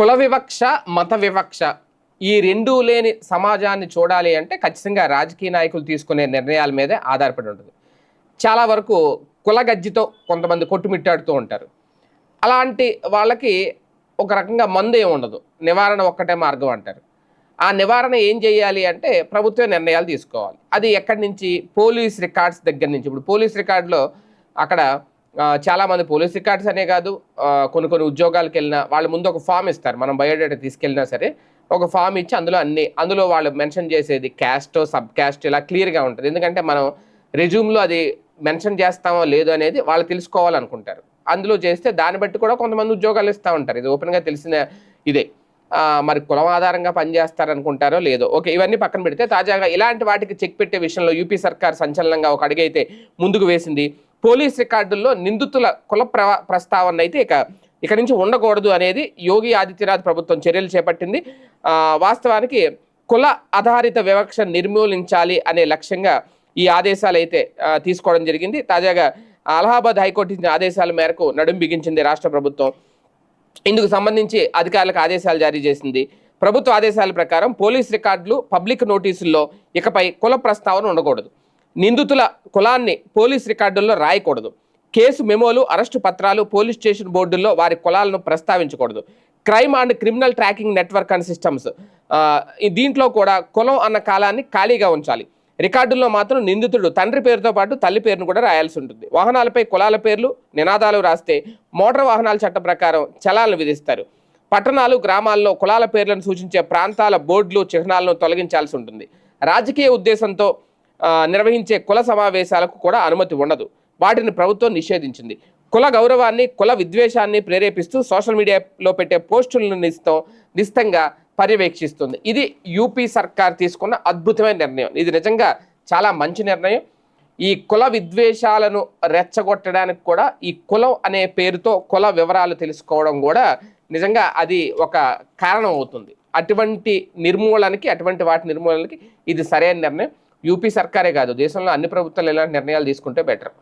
కుల వివక్ష మత వివక్ష ఈ రెండూ లేని సమాజాన్ని చూడాలి అంటే ఖచ్చితంగా రాజకీయ నాయకులు తీసుకునే నిర్ణయాల మీదే ఆధారపడి ఉంటుంది. చాలా వరకు కుల గజ్జితో కొంతమంది కొట్టుమిట్టాడుతూ ఉంటారు. అలాంటి వాళ్ళకి ఒక రకంగా మందు ఏమి ఉండదు. నివారణ ఒక్కటే మార్గం అంటారు. ఆ నివారణ ఏం చేయాలి అంటే ప్రభుత్వ నిర్ణయాలు తీసుకోవాలి. అది ఎక్కడి నుంచి? పోలీస్ రికార్డ్స్ దగ్గర నుంచి. ఇప్పుడు పోలీస్ రికార్డులో అక్కడ చాలామంది పోలీస్ రికార్డ్స్ అనే కాదు కొన్ని కొన్ని ఉద్యోగాలకు వెళ్ళినా వాళ్ళు ముందు ఒక ఫామ్ ఇస్తారు. మనం బయోడేటా తీసుకెళ్ళినా సరే ఒక ఫామ్ ఇచ్చి అందులో అన్ని అందులో వాళ్ళు మెన్షన్ చేసేది క్యాస్ట్ సబ్ క్యాస్ట్ ఇలా క్లియర్గా ఉంటుంది. ఎందుకంటే మనం రెజ్యూమ్లో అది మెన్షన్ చేస్తామో లేదో అనేది వాళ్ళు తెలుసుకోవాలనుకుంటారు. అందులో చేస్తే దాన్ని బట్టి కూడా కొంతమంది ఉద్యోగాలు ఇస్తూ ఉంటారు. ఇది ఓపెన్గా తెలిసిన ఇదే. మరి కులం ఆధారంగా పనిచేస్తారనుకుంటారో లేదో. ఓకే ఇవన్నీ పక్కన పెడితే తాజాగా ఇలాంటి వాటికి చెక్ పెట్టే విషయంలో యూపీ సర్కార్ సంచలనంగా ఒక అడిగైతే ముందుకు వేసింది. పోలీస్ రికార్డుల్లో నిందితుల కుల ప్రస్తావన అయితే ఇక ఇక నుంచి ఉండకూడదు అనేది యోగి ఆదిత్యనాథ్ ప్రభుత్వం చర్యలు చేపట్టింది. వాస్తవానికి కుల ఆధారిత వివక్ష నిర్మూలించాలి అనే లక్ష్యంగా ఈ ఆదేశాలు అయితే తీసుకోవడం జరిగింది. తాజాగా అలహాబాద్ హైకోర్టు ఇచ్చిన ఆదేశాల మేరకు నడుం బిగించింది రాష్ట్ర ప్రభుత్వం. ఇందుకు సంబంధించి అధికారులకు ఆదేశాలు జారీ చేసింది. ప్రభుత్వ ఆదేశాల ప్రకారం పోలీస్ రికార్డులు పబ్లిక్ నోటీసుల్లో ఇకపై కుల ప్రస్తావన ఉండకూడదు. నిందితుల కులాన్ని పోలీస్ రికార్డుల్లో రాయకూడదు. కేసు మెమోలు అరెస్టు పత్రాలు పోలీస్ స్టేషన్ బోర్డుల్లో వారి కులాలను ప్రస్తావించకూడదు. Crime and criminal tracking network and systems దీంట్లో కూడా కులం అన్న కాలాన్ని ఖాళీగా ఉంచాలి. రికార్డుల్లో మాత్రం నిందితుడు తండ్రి పేరుతో పాటు తల్లి పేరును కూడా రాయాల్సి ఉంటుంది. వాహనాలపై కులాల పేర్లు నినాదాలు రాస్తే మోటార్ వాహనాల చట్టం ప్రకారం చలాలను విధిస్తారు. పట్టణాలు గ్రామాల్లో కులాల పేర్లను సూచించే ప్రాంతాల బోర్డులు చిహ్నాలను తొలగించాల్సి ఉంటుంది. రాజకీయ ఉద్దేశంతో నిర్వహించే కుల సమావేశాలకు కూడా అనుమతి ఉండదు. వాటిని ప్రభుత్వం నిషేధించింది. కుల గౌరవాన్ని కుల విద్వేషాన్ని ప్రేరేపిస్తూ సోషల్ మీడియాలో పెట్టే పోస్టులను నిస్తం నిస్తంగా పర్యవేక్షిస్తుంది. ఇది యూపీ సర్కార్ తీసుకున్న అద్భుతమైన నిర్ణయం. ఇది నిజంగా చాలా మంచి నిర్ణయం. ఈ కుల విద్వేషాలను రెచ్చగొట్టడానికి కూడా ఈ కులం అనే పేరుతో కుల వివరాలు తెలుసుకోవడం కూడా నిజంగా అది ఒక కారణం అవుతుంది. అటువంటి నిర్మూలనకి అటువంటి వాటి నిర్మూలనకి ఇది సరైన నిర్ణయం. యూపీ సర్కారే కాదు దేశంలో అన్ని ప్రభుత్వాలు ఎలాంటి నిర్ణయాలు తీసుకుంటే బెటర్.